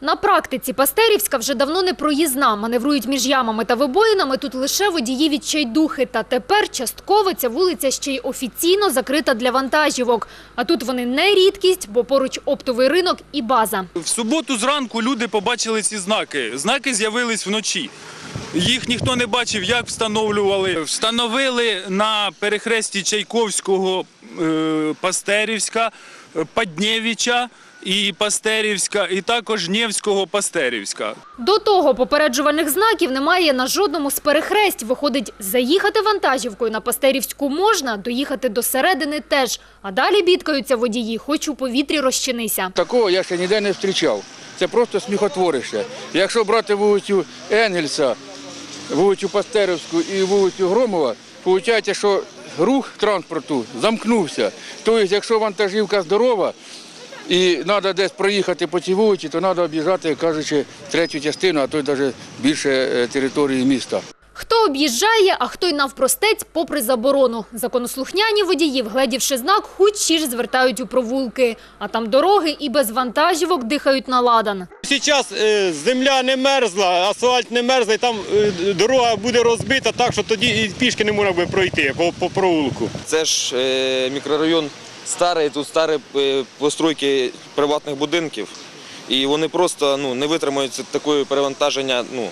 На практиці Пастерівська вже давно не проїзна. Маневрують між ямами та вибоїнами тут лише водії відчайдухи. Та тепер частково ця вулиця ще й офіційно закрита для вантажівок. А тут вони не рідкість, бо поруч оптовий ринок і база. В суботу зранку люди побачили ці знаки. Знаки з'явились вночі. Їх ніхто не бачив, як встановлювали. Встановили на перехресті Чайковського, е, Пастерівська, Паднєвіча і Пастерівська, і також Нєвського Пастерівська. До того попереджувальних знаків немає на жодному з перехресть. Виходить, заїхати вантажівкою на Пастерівську можна, доїхати до середини теж. А далі бідкаються водії, хоч у повітрі розчинися. Такого я ще ніде не зустрічав. Це просто сміхотворище. Якщо брати вулицю Енгельса, вулицю Пастерівську і вулицю Громова, виходить, що рух транспорту замкнувся. Тобто, якщо вантажівка здорова і треба десь проїхати по цій вулиці, то треба об'їжджати, кажучи, третю частину, а то й навіть більше е, території міста. Хто об'їжджає, а хто й навпростець попри заборону. Законослухняні водії, вгледівши знак, хутчі ж звертають у провулки. А там дороги і без вантажівок дихають на ладан. Зараз е, земля не мерзла, асфальт не мерзла, і там е, дорога буде розбита так, що тоді і пішки не можна буде пройти по, по провулку. Це ж мікрорайон старий, тут старі е, постройки приватних будинків. І вони просто ну, не витримують такої перевантаження ну,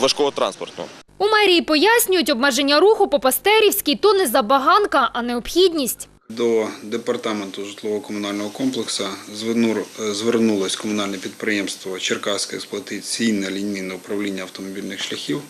важкого транспорту. У мерії пояснюють, обмеження руху по Пастерівській – то не забаганка, а необхідність. До департаменту житлово-комунального комплексу е, звернулось комунальне підприємство Черкаське експлуатаційне лінійне управління автомобільних шляхів,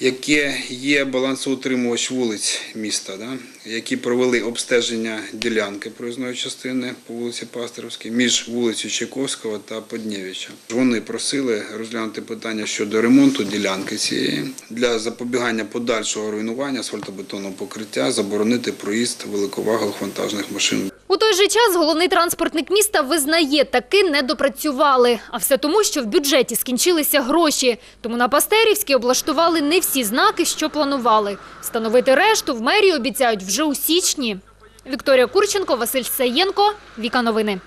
яке є балансоутримувач вулиць міста, да, які провели обстеження ділянки проїзної частини по вулиці Пастерівській між вулицею Чайковського та Поднєвича. Вони просили розглянути питання щодо ремонту ділянки цієї для запобігання подальшого руйнування асфальтобетонного покриття, заборонити проїзд великовагових вантажних машин У той же час головний транспортник міста визнає, таки не допрацювали. А все тому, що в бюджеті скінчилися гроші. Тому на Пастерівській облаштували не всі знаки, що планували. Встановити решту в мерії обіцяють вже у січні. Вікторія Курченко, Василь Саєнко, Віка Новини.